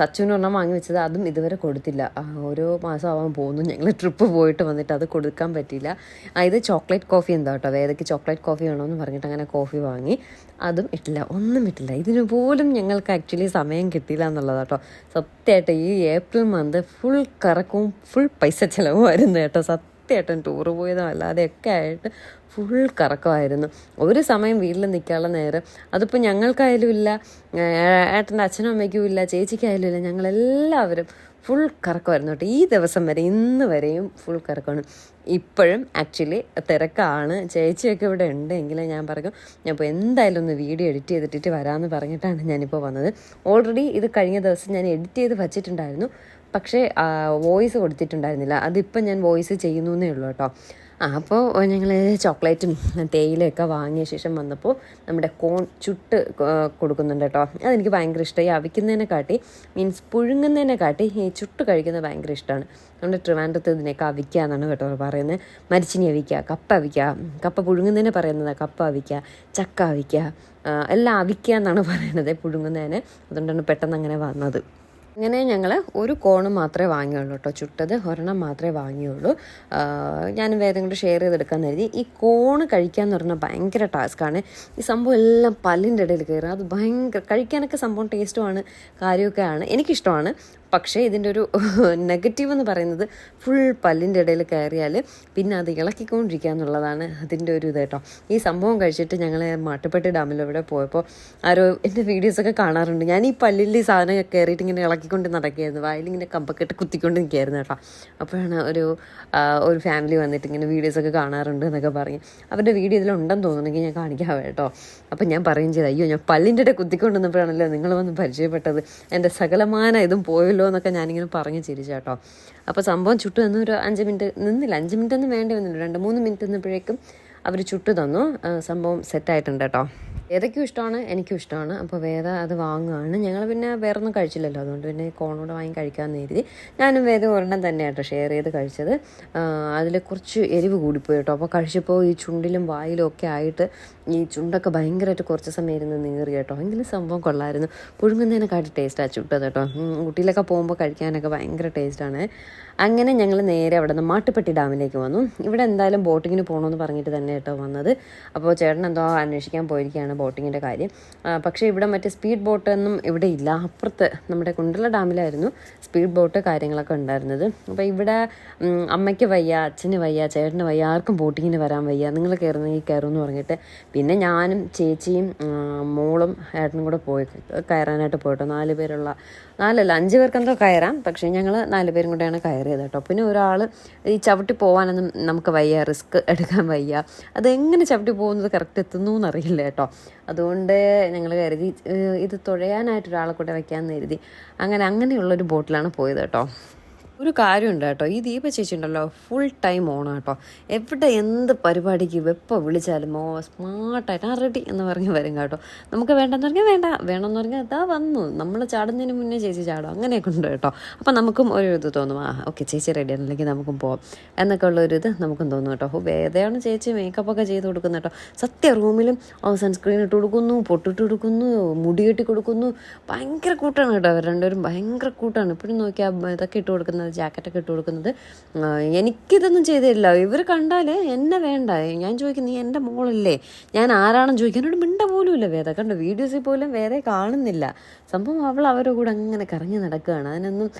സച്ചു സച്ചുവിന് പറഞ്ഞാൽ വാങ്ങി വെച്ചത് അതും ഇതുവരെ കൊടുത്തില്ല. ഓരോ മാസം ആവാൻ പോകുന്നു. ഞങ്ങൾ ട്രിപ്പ് പോയിട്ട് വന്നിട്ട് അത് കൊടുക്കാൻ പറ്റിയില്ല. ഇത് ചോക്ലേറ്റ് കോഫി എന്താ കേട്ടോ? വേദയ്ക്ക് ചോക്ലേറ്റ് കോഫി വേണമെന്ന് പറഞ്ഞിട്ട് അങ്ങനെ കോഫി വാങ്ങി. അതും ഇട്ടില്ല. ഒന്നും ഇട്ടില്ല. ഇതിനു പോലും ഞങ്ങൾക്ക് ആക്ച്വലി സമയം കിട്ടിയില്ല എന്നുള്ളത് കേട്ടോ സത്യമായിട്ട് ഈ ഏപ്രിൽ മന്ത് ഫുൾ കറക്കവും ഫുൾ പൈസ ചിലവുമായിരുന്നു കേട്ടോ. സത്യമായിട്ടും ടൂർ പോയതും അല്ലാതെയൊക്കെ ആയിട്ട് ഫുൾ കറക്കമായിരുന്നു. ഒരു സമയം വീട്ടിൽ നിൽക്കാനുള്ള നേരം അതിപ്പോൾ ഞങ്ങൾക്കായാലും ഇല്ല ഏട്ടന്റെ അച്ഛനും അമ്മയ്ക്കും ഇല്ല ചേച്ചിക്കായാലും ഇല്ല ഞങ്ങളെല്ലാവരും ഫുൾ കറക്കമായിരുന്നു കേട്ടോ. ഈ ദിവസം വരെ ഇന്ന് വരെയും ഫുൾ കറക്കമാണ്. ഇപ്പോഴും ആക്ച്വലി തിരക്കാണ്. ചേച്ചിയൊക്കെ ഇവിടെ ഉണ്ടെങ്കിൽ ഞാൻ പറയും ഞാൻ ഇപ്പോൾ എന്തായാലും ഒന്ന് വീഡിയോ എഡിറ്റ് ചെയ്തിട്ടിട്ട് വരാമെന്ന് പറഞ്ഞിട്ടാണ് ഞാനിപ്പോൾ വന്നത്. ഓൾറെഡി ഇത് കഴിഞ്ഞ ദിവസം ഞാൻ എഡിറ്റ് ചെയ്ത് വച്ചിട്ടുണ്ടായിരുന്നു. പക്ഷേ വോയിസ് കൊടുത്തിട്ടുണ്ടായിരുന്നില്ല. അതിപ്പോൾ ഞാൻ വോയിസ് ചെയ്യുന്നു എന്നേ ഉള്ളൂ കേട്ടോ. അപ്പോൾ ഞങ്ങൾ ചോക്ലേറ്റും തേയിലയൊക്കെ വാങ്ങിയ ശേഷം വന്നപ്പോൾ നമ്മുടെ കോൺ ചുട്ട് കൊടുക്കുന്നുണ്ട് കേട്ടോ. അതെനിക്ക് ഭയങ്കര ഇഷ്ടമായി അവിക്കുന്നതിനെ കാട്ടി മീൻസ് പുഴുങ്ങുന്നതിനെ കാട്ടി ഈ ചുട്ട് കഴിക്കുന്നത് ഭയങ്കര ഇഷ്ടമാണ് നമ്മുടെ ട്രിവാൻഡ്രത്ത് ഇതിനെയൊക്കെ അവിക്കുക എന്നാണ് കേട്ടോ പറയുന്നത്. മരിച്ചിനി അവിക്കുക കപ്പ അവിക്കുക കപ്പ പുഴുങ്ങുന്നതിനെ പറയുന്നത് കപ്പ അവിക്കുക ചക്ക അവിക്കുക എല്ലാം അവിക്കുക എന്നാണ് പറയുന്നത് പുഴുങ്ങുന്നതിന്. അതുകൊണ്ടാണ് പെട്ടെന്ന് അങ്ങനെ വന്നത്. അങ്ങനെ ഞങ്ങൾ ഒരു കോണ് മാത്രമേ വാങ്ങിയുള്ളൂ കേട്ടോ. ചുട്ടത് ഒരെണ്ണം മാത്രമേ വാങ്ങിയുള്ളൂ. ഞാൻ വേറെ കൂടെ ഷെയർ ചെയ്തെടുക്കാൻ കരുതി. ഈ കോണ് കഴിക്കുക എന്ന് പറഞ്ഞാൽ ഭയങ്കര ടാസ്ക്കാണ് ഈ സംഭവം എല്ലാം പല്ലിന്റെ ഇടയിൽ കയറുക അത് ഭയങ്കര കഴിക്കാനൊക്കെ സംഭവം ടേസ്റ്റുമാണ് കാര്യമൊക്കെയാണ് എനിക്കിഷ്ടമാണ്. പക്ഷേ ഇതിന്റെ ഒരു നെഗറ്റീവ് എന്ന് പറയുന്നത് ഫുൾ പല്ലിന്റെ ഇടയിൽ കയറിയാൽ പിന്നെ അത് ഇളക്കിക്കൊണ്ടിരിക്കുക എന്നുള്ളതാണ് അതിന്റെ ഒരു ഇത് കേട്ടോ. ഈ സംഭവം കഴിച്ചിട്ട് ഞങ്ങൾ മാട്ടുപ്പെട്ടി ഡാമിൽ ഇവിടെ പോയപ്പോൾ ആരോ എന്റെ വീഡിയോസൊക്കെ കാണാറുണ്ട്. ഞാൻ ഈ പല്ലിൽ ഈ സാധനം കയറിയിട്ട് ഇങ്ങനെ ഇളക്കിക്കൊണ്ട് നടക്കുകയായിരുന്നു. വായിലിങ്ങനെ കമ്പക്കെട്ട് കുത്തിക്കൊണ്ട് നിൽക്കുകയായിരുന്നു കേട്ടോ. അപ്പോഴാണ് ഒരു ഒരു ഫാമിലി വന്നിട്ട് ഇങ്ങനെ വീഡിയോസൊക്കെ കാണാറുണ്ട് എന്നൊക്കെ പറഞ്ഞ്. അവരുടെ വീഡിയോ ഇതിലുണ്ടെന്ന് തോന്നുന്നെങ്കിൽ ഞാൻ കാണിക്കാം കേട്ടോ. അപ്പം ഞാൻ പറയും ചെയ്തു അയ്യോ ഞാൻ പല്ലിന്റെ ഇടയിൽ കുത്തിക്കൊണ്ട് നിന്നപ്പോഴാണല്ലോ നിങ്ങൾ വന്ന് പരിചയപ്പെട്ടത്. എന്റെ സകലമാന ഇതും പോയല്ലോ എന്നൊക്കെ ഞാനിങ്ങനെ പറഞ്ഞ് ചിരിച്ചു കേട്ടോ. അപ്പോൾ സംഭവം ചുട്ടു തന്നു ഒരു അഞ്ച് മിനിറ്റ് നിന്നില്ല അഞ്ച് മിനിറ്റ് ഒന്നും വേണ്ടി വന്നില്ല. രണ്ട് മൂന്ന് മിനിറ്റ് നിന്നപ്പോഴേക്കും അവർ ചുട്ടു തന്നു. സംഭവം സെറ്റായിട്ടുണ്ട് കേട്ടോ. വേദയ്ക്കും ഇഷ്ടമാണ് എനിക്കും ഇഷ്ടമാണ്. അപ്പോൾ വേദ അത് വാങ്ങുകയാണ് ഞങ്ങൾ പിന്നെ വേറെ ഒന്നും കഴിച്ചില്ലല്ലോ. അതുകൊണ്ട് പിന്നെ കോണൂടെ വാങ്ങി കഴിക്കാമെന്ന് കരുതി. ഞാനും വേദ ഒരെണ്ണം തന്നെ കേട്ടോ ഷെയർ ചെയ്ത് കഴിച്ചത്. അതിൽ കുറച്ച് എരിവ് കൂടിപ്പോയി കേട്ടോ. അപ്പോൾ കഴിച്ചപ്പോൾ ഈ ചുണ്ടിലും വായിലും ഒക്കെ ആയിട്ട് ഈ ചുണ്ടൊക്കെ ഭയങ്കരമായിട്ട് കുറച്ച് സമയം ഇരുന്ന് നീറി കേട്ടോ. എങ്കിലും സംഭവം കൊള്ളായിരുന്നു. പുഴുങ്ങുന്നതിനെക്കാട്ടി ടേസ്റ്റാണ് ചുട്ടത് കേട്ടോ. ഊട്ടിയിലൊക്കെ പോകുമ്പോൾ കഴിക്കാനൊക്കെ ഭയങ്കര ടേസ്റ്റാണ് അങ്ങനെ ഞങ്ങൾ നേരെ അവിടെ നിന്ന് മാട്ടുപ്പെട്ടി ഡാമിലേക്ക് വന്നു. ഇവിടെ എന്തായാലും ബോട്ടിങ്ങിന് പോകണമെന്ന് പറഞ്ഞിട്ട് തന്നെ കേട്ടോ വന്നത്. അപ്പോൾ ചേട്ടൻ എന്തോ അന്വേഷിക്കാൻ പോയിരിക്കുകയാണ്. ബോട്ടിങ്ങിന്റെ കാര്യം. പക്ഷേ ഇവിടെ മറ്റേ സ്പീഡ് ബോട്ട് ഒന്നും ഇവിടെ ഇല്ല. അപ്പുറത്ത് നമ്മുടെ കുണ്ടല ഡാമിലായിരുന്നു സ്പീഡ് ബോട്ട് കാര്യങ്ങളൊക്കെ ഉണ്ടായിരുന്നത്. അപ്പോൾ ഇവിടെ അമ്മയ്ക്ക് വയ്യ അച്ഛന് വയ്യ ചേട്ടന് വയ്യ ആർക്കും ബോട്ടിങ്ങിന് വരാൻ വയ്യ. നിങ്ങൾ കയറുന്നെങ്കിൽ കയറും എന്ന് പറഞ്ഞിട്ട് പിന്നെ ഞാനും ചേച്ചിയും മോളും ഏട്ടനും കൂടെ പോയി കയറാനായിട്ട് പോയിട്ടോ. നാല് പേരുള്ള നാലല്ല അഞ്ച് പേർക്ക് എന്തോ കയറാം. പക്ഷേ ഞങ്ങൾ നാല് പേരും കൂടെയാണ് കയറിയത് കേട്ടോ. പിന്നെ ഒരാൾ ഈ ചവിട്ടി പോകാനൊന്നും നമുക്ക് വയ്യ റിസ്ക് എടുക്കാൻ വയ്യ. അതെങ്ങനെ ചവിട്ടി പോകുന്നത് കറക്റ്റ് എത്തുന്നു എന്നറിയില്ല കേട്ടോ. അതുകൊണ്ട് ഞങ്ങൾ കരുതി ഇത് തുഴയാനായിട്ട് ഒരാളെ കൂടെ വയ്ക്കാമെന്ന് കരുതി. അങ്ങനെ അങ്ങനെയുള്ളൊരു ബോട്ടിലാണ് പോയത് കേട്ടോ. ഒരു കാര്യമുണ്ട് കേട്ടോ. ഈ ദീപ ചേച്ചി ഉണ്ടല്ലോ ഫുൾ ടൈം ഓണാണ് കേട്ടോ. എവിടെ എന്ത് പരിപാടിക്ക് വെപ്പം വിളിച്ചാലും ഓ സ്മാർട്ടായിട്ട് ആ റെഡി എന്ന് പറഞ്ഞ് വരും കേട്ടോ. നമുക്ക് വേണ്ടെന്ന് പറഞ്ഞാൽ വേണ്ട വേണമെന്ന് പറഞ്ഞാൽ അതാ വന്നു. നമ്മൾ ചാടുന്നതിന് മുന്നേ ചേച്ചി ചാടും. അങ്ങനെയൊക്കെ ഉണ്ട് കേട്ടോ. അപ്പം നമുക്കും ഒരു ഇത് തോന്നും. ആ ഓക്കെ ചേച്ചി റെഡി ആണെങ്കിൽ നമുക്കും പോവാം. എന്നൊക്കെ ഉള്ള ഒരു ഇത് നമുക്കും തോന്നും കേട്ടോ. ഓ വേദയാണ് ചേച്ചി മേക്കപ്പ് ഒക്കെ ചെയ്ത് കൊടുക്കുന്നത് കേട്ടോ. സത്യ റൂമിലും സൺസ്ക്രീൻ ഇട്ട് കൊടുക്കുന്നു പൊട്ടിട്ട് കൊടുക്കുന്നു മുടി കെട്ടി കൊടുക്കുന്നു. ഭയങ്കര കൂട്ടാണ് കേട്ടോ. അവർ രണ്ടുപേരും ഭയങ്കര കൂട്ടാണ്. ഇപ്പോഴും നോക്കിയാൽ ഇതൊക്കെ ഇട്ട് കൊടുക്കുന്നത് ജാക്കറ്റൊക്കെ ഇട്ട് കൊടുക്കുന്നത്. എനിക്കിതൊന്നും എനിക്കിതൊന്നും ചെയ്തില്ല. ഇവർ കണ്ടാൽ എന്നെ വേണ്ട. ഞാൻ ചോദിക്കും നീ എന്റെ മോളല്ലേ? ഞാൻ ആരാണെന്ന് ചോദിക്കാൻ എന്നോട് മിണ്ട പോലും ഇല്ല വേദ. കണ്ടോ വീഡിയോസിൽ പോലും വേറെ കാണുന്നില്ല. സംഭവം അവൾ അവരുടെ കൂടെ അങ്ങനെ കറങ്ങി നടക്കുകയാണ്. അതിനൊന്നും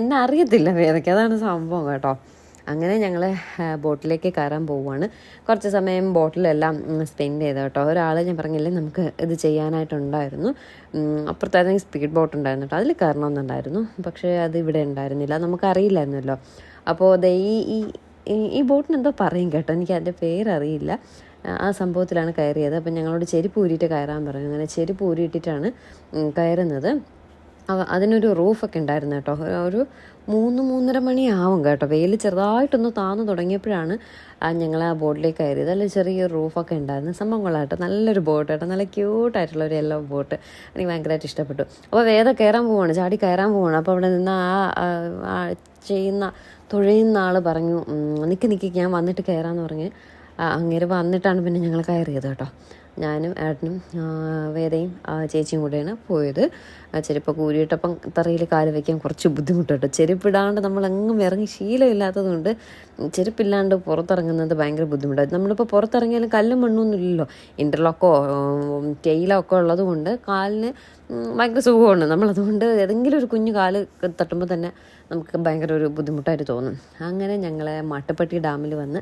എന്നെ അറിയത്തില്ല വേദയ്ക്ക്. അതാണ് സംഭവം കേട്ടോ. അങ്ങനെ ഞങ്ങൾ ബോട്ടിലേക്ക് കയറാൻ പോവുകയാണ് കുറച്ച് സമയം ബോട്ടിലെല്ലാം സ്പെൻഡ് ചെയ്തു കേട്ടോ ഒരാൾ ഞാൻ പറഞ്ഞില്ലേ നമുക്ക് ഇത് ചെയ്യാനായിട്ടുണ്ടായിരുന്നു. അപ്പുറത്തായിരുന്നെങ്കിൽ അപ്പുറത്തായിരുന്നു സ്പീഡ് ബോട്ട് ഉണ്ടായിരുന്നു കേട്ടോ. അതിൽ കയറണമെന്നുണ്ടായിരുന്നു. പക്ഷേ അത് ഇവിടെ ഉണ്ടായിരുന്നില്ല. നമുക്കറിയില്ലായിരുന്നല്ലോ. അപ്പോൾ ദേ ഈ ഈ ഈ- ബോട്ടിന് എന്തോ പറയും കേട്ടോ. എനിക്ക് അതിന്റെ പേരറിയില്ല. ആ- സംഭവത്തിലാണ് കയറിയത്. അപ്പം ഞങ്ങളോട് ചെരുപ്പ് ഊരിയിട്ട് കയറാൻ പറഞ്ഞു. അങ്ങനെ ചെരുപ്പ് ഊരിയിട്ടിട്ടാണ് കയറുന്നത്. അതിനൊരു റൂഫൊക്കെ ഉണ്ടായിരുന്നു കേട്ടോ. ഒരു- മൂന്ന് മൂന്നര മണിയാവും കേട്ടോ. വെയിൽ ചെറുതായിട്ടൊന്ന് താന്നു തുടങ്ങിയപ്പോഴാണ് ഞങ്ങൾ ആ ബോട്ടിലേക്ക് കയറിയത്. അതിൽ ചെറിയൊരു റൂഫൊക്കെ ഉണ്ടായിരുന്നു. സംഭവം കൊള്ളാട്ടോ. നല്ലൊരു ബോട്ട് കേട്ടോ. നല്ല ക്യൂട്ടായിട്ടുള്ള ഒരു യെല്ലോ ബോട്ട് എനിക്ക് ഭയങ്കരമായിട്ട് ഇഷ്ടപ്പെട്ടു. അപ്പോൾ വേദ കയറാൻ പോവാണ്. ചാടി കയറാൻ പോവാണ്. അപ്പോൾ അവിടെ നിന്ന് ആ ചെയ്യുന്ന തുഴയുന്ന ആൾ പറഞ്ഞു നിൽക്കി നിക്ക് ഞാൻ വന്നിട്ട് കയറാമെന്ന് പറഞ്ഞ് അങ്ങേര് വന്നിട്ടാണ് പിന്നെ ഞങ്ങൾ കയറിയത് കേട്ടോ. ഞാനും ഏട്ടനും വേദയും ചേച്ചിയും കൂടെയാണ് പോയത്. ചെരുപ്പൊക്കെ ഊരിയിട്ടപ്പം തറയിൽ കാൽ വയ്ക്കാൻ കുറച്ച് ബുദ്ധിമുട്ടുണ്ട്. ചെരുപ്പിടാണ്ട് നമ്മൾ എങ്ങും ഇറങ്ങി ശീലമില്ലാത്തതുകൊണ്ട് ചെരുപ്പില്ലാണ്ട് പുറത്തിറങ്ങുന്നത് ഭയങ്കര ബുദ്ധിമുട്ടാണ്. നമ്മളിപ്പോൾ പുറത്തിറങ്ങിയാലും കല്ലും മണ്ണൊന്നും ഇല്ലല്ലോ. ഇന്റർലോക്കോ ടെയിലോ ഒക്കെ ഉള്ളതുകൊണ്ട് കാലിന് ഭയങ്കര സുഖമാണ്. നമ്മളതുകൊണ്ട് ഏതെങ്കിലും ഒരു കുഞ്ഞു കാൽ തട്ടുമ്പോൾ തന്നെ നമുക്ക് ഭയങ്കര ഒരു ബുദ്ധിമുട്ടായിട്ട് തോന്നും. അങ്ങനെ ഞങ്ങളെ മാട്ടുപ്പെട്ടി ഡാമിൽ വന്ന്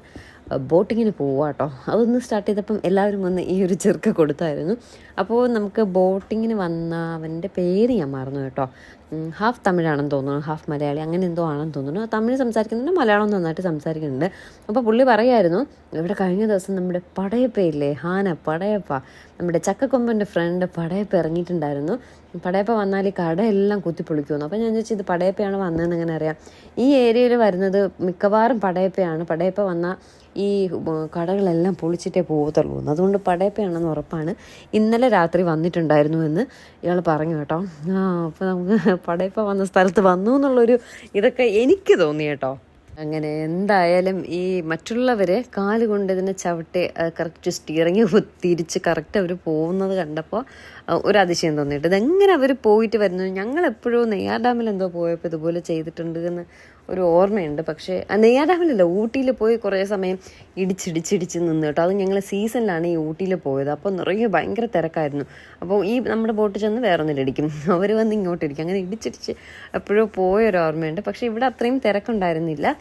ബോട്ടിങ്ങിന് പോവുക കേട്ടോ അതൊന്ന് സ്റ്റാർട്ട് ചെയ്തപ്പം എല്ലാവരും വന്ന് ഈ ഒരു ചെറുക്ക കൊടുത്തായിരുന്നു. അപ്പോൾ നമുക്ക് ബോട്ടിങ്ങിന് വന്ന അവന്റെ പേര് ഞാൻ മറന്നു കേട്ടോ. ഹാഫ് തമിഴാണെന്ന് തോന്നുന്നു. ഹാഫ് മലയാളി. അങ്ങനെ എന്തോ ആണെന്ന് തോന്നുന്നു. തമിഴ് സംസാരിക്കുന്നുണ്ട് മലയാളം നന്നായിട്ട് സംസാരിക്കുന്നുണ്ട്. അപ്പോൾ പുള്ളി പറയായിരുന്നു ഇവിടെ കഴിഞ്ഞ ദിവസം നമ്മുടെ പടയപ്പയില്ലേ ഹാന പടയപ്പ. നമ്മുടെ ചക്കക്കൊമ്പന്റെ ഫ്രണ്ട് പടയപ്പ ഇറങ്ങിയിട്ടുണ്ടായിരുന്നു. പടയപ്പ വന്നാൽ ഈ കടയെല്ലാം കുത്തിപ്പൊളിക്കുമെന്ന്. അപ്പോൾ ഞാൻ ചോദിച്ചു ഇത് പടയപ്പയാണ് വന്നതെന്ന് അങ്ങനെ അറിയാം? ഈ ഏരിയയിൽ വരുന്നത് മിക്കവാറും പടയപ്പയാണ്. പടയപ്പ വന്ന ഈ കടകളെല്ലാം പൊളിച്ചിട്ടേ പോകത്തുള്ളൂ എന്ന്. അതുകൊണ്ട് പടയപ്പയാണെന്ന് ഉറപ്പാണ്. ഇന്നലെ രാത്രി വന്നിട്ടുണ്ടായിരുന്നു എന്ന് ഇയാൾ പറഞ്ഞു കേട്ടോ. ആ അപ്പോൾ നമുക്ക് പടയപ്പ വന്ന സ്ഥലത്ത് വന്നു എന്നുള്ളൊരു ഇതൊക്കെ എനിക്ക് തോന്നി കേട്ടോ. അങ്ങനെ എന്തായാലും ഈ മറ്റുള്ളവരെ കാൽ കൊണ്ട് ഇതിനെ ചവിട്ടി കറക്റ്റ് സ്റ്റിയറിങ് തിരിച്ച് കറക്റ്റ് അവർ പോകുന്നത് കണ്ടപ്പോൾ ഒരു അതിശയം തോന്നിയിട്ട്. ഇതെങ്ങനെ അവർ പോയിട്ട് വരുന്നു? ഞങ്ങൾ എപ്പോഴും നെയ്യാർ ഡാമിൽ എന്തോ പോയപ്പോൾ ഇതുപോലെ ചെയ്തിട്ടുണ്ട് എന്ന് ഒരു ഓർമ്മയുണ്ട്. പക്ഷേ നെയ്യാർ ഡാമിലല്ല ഊട്ടിയിൽ പോയി കുറേ സമയം ഇടിച്ചിടിച്ചിടിച്ച് നിന്ന് കേട്ടോ. അത് ഞങ്ങൾ സീസണിലാണ് ഈ ഊട്ടിയിൽ പോയത്. അപ്പോൾ നിറയെ ഭയങ്കര തിരക്കായിരുന്നു. അപ്പോൾ ഈ നമ്മുടെ ബോട്ട് ചെന്ന് വേറെ ഇടിക്കും അവർ വന്ന് ഇങ്ങോട്ട് ഇടിക്കും അങ്ങനെ ഇടിച്ചിടിച്ച് എപ്പോഴോ പോയൊരു ഓർമ്മയുണ്ട്. പക്ഷേ ഇവിടെ അത്രയും തിരക്കുണ്ടായിരുന്നില്ല.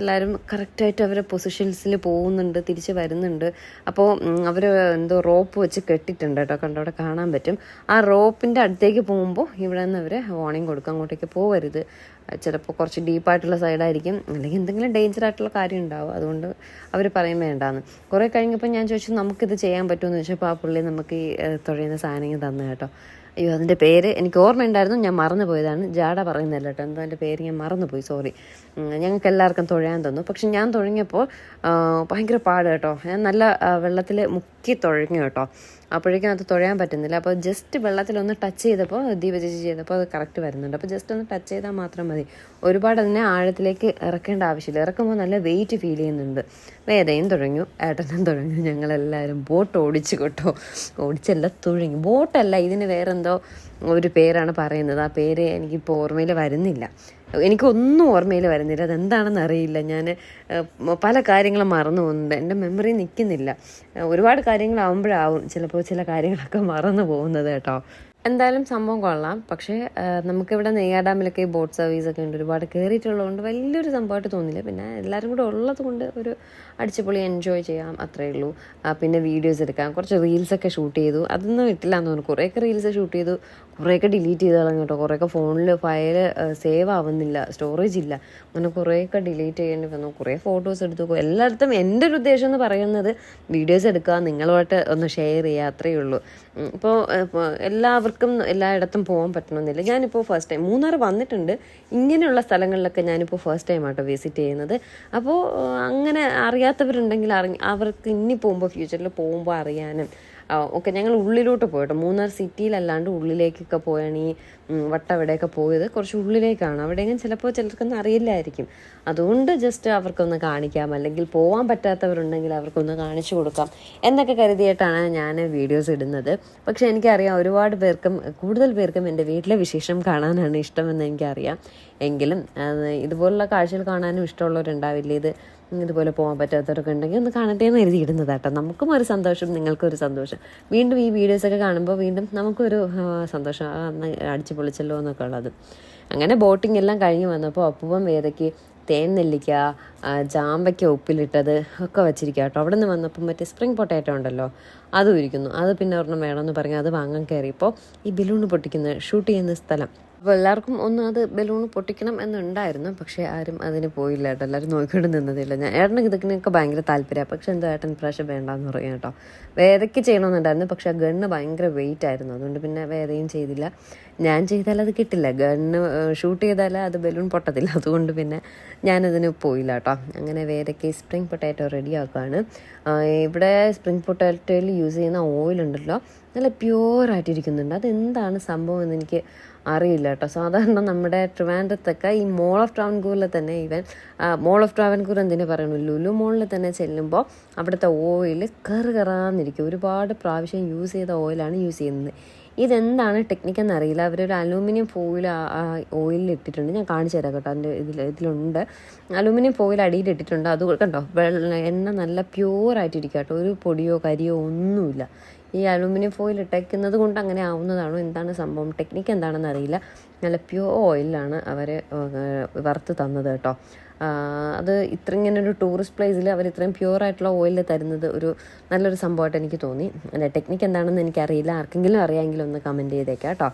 എല്ലാവരും കറക്റ്റായിട്ട് അവരെ പൊസിഷൻസിൽ പോകുന്നുണ്ട് തിരിച്ച് വരുന്നുണ്ട്. അപ്പോൾ അവർ എന്തോ റോപ്പ് വെച്ച് കെട്ടിയിട്ടുണ്ട് കേട്ടോ. കണ്ടോ? അവിടെ കാണാൻ പറ്റും. ആ റോപ്പിന്റെ അടുത്തേക്ക് പോകുമ്പോൾ ഇവിടെ നിന്ന് അവർ വാർണിംഗ് കൊടുക്കും. അങ്ങോട്ടേക്ക് പോകരുത് ചിലപ്പോൾ കുറച്ച് ഡീപ്പായിട്ടുള്ള സൈഡായിരിക്കും അല്ലെങ്കിൽ എന്തെങ്കിലും ഡേഞ്ചർ ആയിട്ടുള്ള കാര്യം ഉണ്ടാവും. അതുകൊണ്ട് അവർ പറയും വേണ്ടാന്ന്. കുറേ കഴിഞ്ഞപ്പോൾ ഞാൻ ചോദിച്ചു നമുക്കിത് ചെയ്യാൻ പറ്റുമെന്ന് ചോദിച്ചപ്പോൾ ആ പുള്ളി നമുക്ക് ഈ തുഴയുന്ന സാധനങ്ങൾ തന്നു കേട്ടോ. അയ്യോ അതിന്റെ പേര് എനിക്ക് ഓർമ്മ ഓർമ്മയുണ്ടായിരുന്നു ഞാൻ മറന്നു പോയതാണ്. ജാഡ പറയുന്നില്ല കേട്ടോ. എന്തോ അതിന്റെ പേര് ഞാൻ മറന്നുപോയി സോറി ഞങ്ങൾക്ക് എല്ലാവർക്കും തുഴയാൻ തന്നു. പക്ഷെ ഞാൻ തുഴങ്ങിയപ്പോൾ ഭയങ്കര പാട് കേട്ടോ. ഞാൻ നല്ല വെള്ളത്തിൽ മുക്കി തുഴഞ്ഞു കേട്ടോ. അപ്പോഴേക്കും അത് തുഴയാൻ പറ്റുന്നില്ല. അപ്പോൾ ജസ്റ്റ് വെള്ളത്തിലൊന്ന് ടച്ച് ചെയ്തപ്പോൾ ദീപ ചേച്ചി ചെയ്തപ്പോൾ അത് കറക്റ്റ് വരുന്നുണ്ട്. അപ്പോൾ ജസ്റ്റ് ഒന്ന് ടച്ച് ചെയ്താൽ മാത്രം മതി. ഒരുപാട് അതിനെ ആഴത്തിലേക്ക് ഇറക്കേണ്ട ആവശ്യമില്ല. ഇറക്കുമ്പോൾ നല്ല വെയിറ്റ് ഫീൽ ചെയ്യുന്നുണ്ട്. വേദയും തുഴഞ്ഞു ഏട്ടനും തുഴഞ്ഞു ഞങ്ങളെല്ലാവരും ബോട്ട് ഓടിച്ചു കേട്ടോ. ഓടിച്ചല്ല തുഴങ്ങി. ബോട്ടല്ല ഇതിന് വേറെന്തോ ഒരു പേരാണ് പറയുന്നത്. ആ പേര് എനിക്കിപ്പോൾ ഓർമ്മയിൽ വരുന്നില്ല. എനിക്കൊന്നും ഓർമ്മയിൽ വരുന്നില്ല. അതെന്താണെന്ന് അറിയില്ല. ഞാൻ പല കാര്യങ്ങളും മറന്നു പോകുന്നുണ്ട്. എന്റെ മെമ്മറി നിൽക്കുന്നില്ല. ഒരുപാട് കാര്യങ്ങളാവുമ്പോഴാവും ചിലപ്പോൾ ചില കാര്യങ്ങളൊക്കെ മറന്നു പോകുന്നത് കേട്ടോ. എന്തായാലും സംഭവം കൊള്ളാം. പക്ഷേ നമുക്കിവിടെ നെയ്യാർ ഡാമിലൊക്കെ ബോട്ട് സർവീസൊക്കെ ഉണ്ട്. ഒരുപാട് കയറിയിട്ടുള്ളതുകൊണ്ട് വലിയൊരു സംഭവമായിട്ട് തോന്നില്ല. പിന്നെ എല്ലാവരും കൂടെ ഉള്ളത് കൊണ്ട് ഒരു അടിച്ചുപൊളി എൻജോയ് ചെയ്യാം അത്രേ ഉള്ളൂ. പിന്നെ വീഡിയോസ് എടുക്കാം. കുറച്ച് റീൽസൊക്കെ ഷൂട്ട് ചെയ്തു. അതൊന്നും ഇട്ടില്ല എന്ന് തോന്നുന്നു. കുറേയൊക്കെ റീൽസ് ഷൂട്ട് ചെയ്തു. കുറേയൊക്കെ ഡിലീറ്റ് ചെയ്ത് കളഞ്ഞു കേട്ടോ. കുറേയൊക്കെ ഫോണിൽ ഫയൽ സേവ് ആവുന്നില്ല. സ്റ്റോറേജ് ഇല്ല. അങ്ങനെ കുറേയൊക്കെ ഡിലീറ്റ് ചെയ്യേണ്ടി വന്നു. കുറേ ഫോട്ടോസ് എടുത്തു. എല്ലായിടത്തും എന്റെ ഒരു ഉദ്ദേശം എന്ന് പറയുന്നത് വീഡിയോസ് എടുക്കുക നിങ്ങളുമായിട്ട് ഒന്ന് ഷെയർ ചെയ്യുക അത്രയേ ഉള്ളൂ. ഇപ്പോൾ എല്ലാവർക്കും എല്ലായിടത്തും പോകാൻ പറ്റണമെന്നില്ല. ഞാനിപ്പോൾ ഫസ്റ്റ് ടൈം മൂന്നാർ വന്നിട്ടുണ്ട്. ഇങ്ങനെയുള്ള സ്ഥലങ്ങളിലൊക്കെ ഞാനിപ്പോൾ ഫസ്റ്റ് ടൈം ആട്ടോ വിസിറ്റ് ചെയ്യുന്നത്. അപ്പോൾ അങ്ങനെ അറിയാത്തവരുണ്ടെങ്കിൽ അറി അവർക്ക് ഇനി പോകുമ്പോൾ ഫ്യൂച്ചറിൽ പോകുമ്പോൾ അറിയാനും. ഓക്കെ ഞങ്ങൾ ഉള്ളിലോട്ട് പോയിട്ടോ. മൂന്നാർ സിറ്റിയിലല്ലാണ്ട് ഉള്ളിലേക്കൊക്കെ പോയാണ് ഈ വട്ടവിടെയൊക്കെ പോയത്. കുറച്ച് ഉള്ളിലേക്കാണ്. അവിടെയെങ്കിലും ചിലപ്പോൾ ചിലർക്കൊന്നും അറിയില്ലായിരിക്കും. അതുകൊണ്ട് ജസ്റ്റ് അവർക്കൊന്ന് കാണിക്കാം. അല്ലെങ്കിൽ പോകാൻ പറ്റാത്തവരുണ്ടെങ്കിൽ അവർക്കൊന്ന് കാണിച്ചു കൊടുക്കാം. എന്നൊക്കെ കരുതിയിട്ടാണ് ഞാൻ വീഡിയോസ് ഇടുന്നത്. പക്ഷെ എനിക്കറിയാം ഒരുപാട് പേർക്കും കൂടുതൽ പേർക്കും എന്റെ വീട്ടിലെ വിശേഷം കാണാനാണ് ഇഷ്ടമെന്ന് എനിക്കറിയാം. എങ്കിലും ഇതുപോലുള്ള കാഴ്ചകൾ കാണാനും ഇഷ്ടമുള്ളവരുണ്ടാവില്ല? ഇത് ഇതുപോലെ പോകാൻ പറ്റാത്തവരൊക്കെ ഉണ്ടെങ്കിൽ ഒന്ന് കാണട്ടെ എന്ന് എഴുതി ഇടുന്നത് കേട്ടോ നമുക്കും ഒരു സന്തോഷം നിങ്ങൾക്കും ഒരു സന്തോഷം. വീണ്ടും ഈ വീഡിയോസൊക്കെ കാണുമ്പോൾ വീണ്ടും നമുക്കൊരു സന്തോഷം അടിച്ചു പൊളിച്ചല്ലോ എന്നൊക്കെ ഉള്ളത്. അങ്ങനെ ബോട്ടിംഗ് എല്ലാം കഴിഞ്ഞ് വന്നപ്പോൾ അപ്പൂപ്പം വേദയ്ക്ക് തേൻ നെല്ലിക്ക ജാമ്പയ്ക്ക ഉപ്പിലിട്ടത് ഒക്കെ വെച്ചിരിക്കുക കേട്ടോ അവിടെ നിന്ന് വന്നപ്പോൾ മറ്റേ സ്പ്രിങ് പൊട്ടാറ്റോ ഉണ്ടല്ലോ അതും ഇരിക്കുന്നു. അത് പിന്നെ ഒരെണ്ണം വേണമെന്ന് പറഞ്ഞ് അത് വാങ്ങാൻ കയറിയപ്പോൾ ഈ ബലൂൺ പൊട്ടിക്കുന്ന ഷൂട്ട് ചെയ്യുന്ന സ്ഥലം അപ്പോൾ എല്ലാവർക്കും ഒന്ന് അത് ബലൂൺ പൊട്ടിക്കണം എന്നുണ്ടായിരുന്നു. പക്ഷേ ആരും അതിന് പോയില്ല കേട്ടോ. എല്ലാവരും നോക്കിക്കൊണ്ട് നിന്നതില്ല ഞാൻ ഏട്ടന് ഇതൊക്കെ ഭയങ്കര താല്പര്യമാണ് പക്ഷേ എന്താ ഏട്ടൻ പ്രാവശ്യം വേണ്ടാന്ന് പറയും കേട്ടോ. വേദയ്ക്ക് ചെയ്യണമെന്നുണ്ടായിരുന്നു. പക്ഷേ ആ ഗണ്ണ് ഭയങ്കര വെയിറ്റ് ആയിരുന്നു. അതുകൊണ്ട് പിന്നെ വേദയും ചെയ്തില്ല. ഞാൻ ചെയ്താൽ അത് കിട്ടില്ല. ഗണ്ണ് ഷൂട്ട് ചെയ്താൽ അത് ബലൂൺ പൊട്ടത്തില്ല. അതുകൊണ്ട് പിന്നെ ഞാനതിന് പോയില്ല കേട്ടോ. അങ്ങനെ വേദയ്ക്ക് സ്പ്രിങ് പൊട്ടാറ്റോ റെഡി ആക്കുകയാണ് ഇവിടെ സ്പ്രിങ് പൊട്ടാറ്റോയിൽ യൂസ് ചെയ്യുന്ന ഓയിൽ ഉണ്ടല്ലോ. നല്ല പ്യുവറായിട്ടിരിക്കുന്നുണ്ട് അതെന്താണ് സംഭവം എന്ന് എനിക്ക് അറിയില്ല കേട്ടോ സാധാരണ നമ്മുടെ ട്രിവാൻഡ്രത്തൊക്കെ ഈ മോൾ ഓഫ് ട്രാവൻകൂറിൽ തന്നെ ഈവൻ മോൾ ഓഫ് ട്രാവൻകൂർ എന്തിനു പറയുന്നു? ലുലു മോളിൽ തന്നെ ചെല്ലുമ്പോൾ അവിടുത്തെ ഓയിൽ കറ് കറാന്നിരിക്കും. ഒരുപാട് പ്രാവശ്യം യൂസ് ചെയ്ത ഓയിലാണ് യൂസ് ചെയ്യുന്നത്. ഇതെന്താണ് ടെക്നിക്ക് എന്നറിയില്ല. അവരൊരു അലൂമിനിയം ഫോയിൽ ഓയിലിൽ ഇട്ടിട്ടുണ്ട്. ഞാൻ കാണിച്ചു തരാം കേട്ടോ. അതിന്റെ ഇതിൽ ഇതിലുണ്ട്. അലൂമിനിയം ഫോയിൽ അടിയിൽ ഇട്ടിട്ടുണ്ട്. അത് കണ്ടോ? എണ്ണ നല്ല പ്യൂറായിട്ടിരിക്കുക കേട്ടോ ഒരു പൊടിയോ കരിയോ ഒന്നുമില്ല. ഈ അലൂമിനിയം ഫോയിൽ ഇട്ടേക്കുന്നത് കൊണ്ട് അങ്ങനെ ആവുന്നതാണോ? എന്താണ് സംഭവം? ടെക്നിക്ക് എന്താണെന്ന് അറിയില്ല. നല്ല പ്യൂർ ഓയിലാണ് അവർ വറുത്ത് തന്നത് കേട്ടോ. അത് ഇത്ര ഇങ്ങനെ ഒരു ടൂറിസ്റ്റ് പ്ലേസിൽ അവർ ഇത്രയും പ്യുവർ ആയിട്ടുള്ള ഓയിൽ തരുന്നത് ഒരു നല്ലൊരു സംഭവമായിട്ട് എനിക്ക് തോന്നി. അതിന്റെ ടെക്നിക്ക് എന്താണെന്ന് എനിക്കറിയില്ല. ആർക്കെങ്കിലും അറിയാമെങ്കിൽ ഒന്ന് കമന്റ് ചെയ്തേക്കാം കേട്ടോ.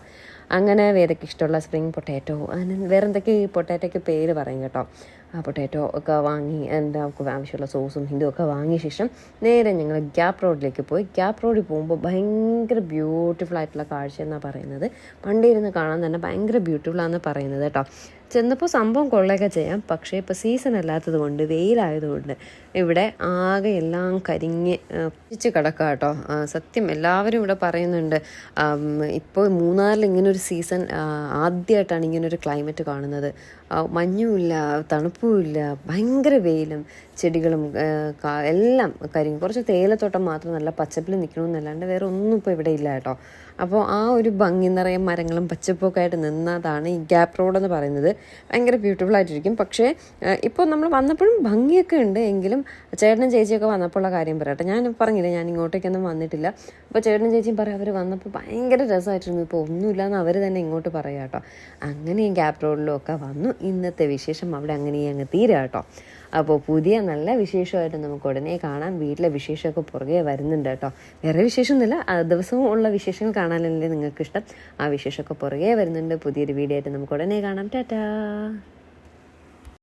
അങ്ങനെ വേദയ്ക്ക് ഇഷ്ടമുള്ള സ്പ്രിങ് പൊട്ടാറ്റോ അങ്ങനെ വേറെ ഈ പൊട്ടാറ്റോയ്ക്ക് പേര് പറയും കേട്ടോ? പൊട്ടാറ്റോ ഒക്കെ വാങ്ങി എന്താ ആവശ്യമുള്ള സോസും ഇതും ഒക്കെ വാങ്ങിയ ശേഷം നേരെ ഞങ്ങൾ ഗ്യാപ്പ് റോഡിലേക്ക് പോയി. ഗ്യാപ്പ് റോഡിൽ പോകുമ്പോൾ ഭയങ്കര ബ്യൂട്ടിഫുൾ ആയിട്ടുള്ള കാഴ്ച എന്നാണ് പറയുന്നത്. പണ്ടേ ഇരുന്ന് കാണാൻ തന്നെ ഭയങ്കര ബ്യൂട്ടിഫുൾ ആണെന്ന് പറയുന്നത് കേട്ടോ. ചെന്നപ്പോൾ സംഭവം കൊള്ളയൊക്കെ ചെയ്യാം. പക്ഷേ ഇപ്പോൾ സീസൺ അല്ലാത്തത് കൊണ്ട് വെയിലായതുകൊണ്ട് ഇവിടെ ആകെ എല്ലാം കരിഞ്ഞ് പിടിച്ച് കിടക്കുക കേട്ടോ. സത്യം എല്ലാവരും ഇവിടെ പറയുന്നുണ്ട് ഇപ്പോൾ മൂന്നാറിൽ ഇങ്ങനൊരു സീസൺ ആദ്യമായിട്ടാണ് ഇങ്ങനൊരു ക്ലൈമറ്റ് കാണുന്നത്. മഞ്ഞുമില്ല തണുപ്പുമില്ല ഭയങ്കര വെയിലും ചെടികളും എല്ലാം കാര്യങ്ങൾ കുറച്ച് തേയിലത്തോട്ടം മാത്രം നല്ല പച്ചപ്പിൽ നിൽക്കണമെന്നല്ലാണ്ട് വേറെ ഒന്നും ഇപ്പോൾ ഇവിടെ ഇല്ല കേട്ടോ. അപ്പോൾ ആ ഒരു ഭംഗി നിറയെ മരങ്ങളും പച്ചപ്പൊക്കെ ആയിട്ട് നിന്നതാണ് ഈ ഗ്യാപ്പ് റോഡ് എന്ന് പറയുന്നത്. ഭയങ്കര ബ്യൂട്ടിഫുൾ ആയിട്ടിരിക്കും. പക്ഷേ ഇപ്പോൾ നമ്മൾ വന്നപ്പോഴും ഭംഗിയൊക്കെ ഉണ്ട്. എങ്കിലും ചേട്ടനും ചേച്ചിയൊക്കെ വന്നപ്പോഴുള്ള കാര്യം പറയട്ടെ. ഞാൻ പറഞ്ഞില്ല ഞാൻ ഇങ്ങോട്ടേക്കൊന്നും വന്നിട്ടില്ല. അപ്പോൾ ചേട്ടനും ചേച്ചിയും പറയാം അവർ വന്നപ്പോൾ ഭയങ്കര രസമായിട്ടിരുന്നു. ഇപ്പോൾ ഒന്നുമില്ലാന്ന് അവർ തന്നെ ഇങ്ങോട്ട് പറയാം കേട്ടോ. അങ്ങനെ ഈ ഗ്യാപ്പ് റോഡിലും ഒക്കെ വന്നു. ഇന്നത്തെ വിശേഷം അവിടെ അങ്ങനെ അങ്ങ് തീരാ കേട്ടോ. അപ്പോൾ പുതിയ നല്ല വിശേഷമായിട്ട് നമുക്ക് ഉടനെ കാണാം. വീട്ടിലെ വിശേഷമൊക്കെ പുറകെ വരുന്നുണ്ട് കേട്ടോ. വേറെ വിശേഷമൊന്നുമില്ല. ദിവസവും ഉള്ള വിശേഷങ്ങൾ കാണാനല്ലേ നിങ്ങൾക്ക് ഇഷ്ടം ആ വിശേഷമൊക്കെ പുറകെ വരുന്നുണ്ട്. പുതിയൊരു വീഡിയോ ആയിട്ട് നമുക്ക് ഉടനെ കാണാം. ടാറ്റാ.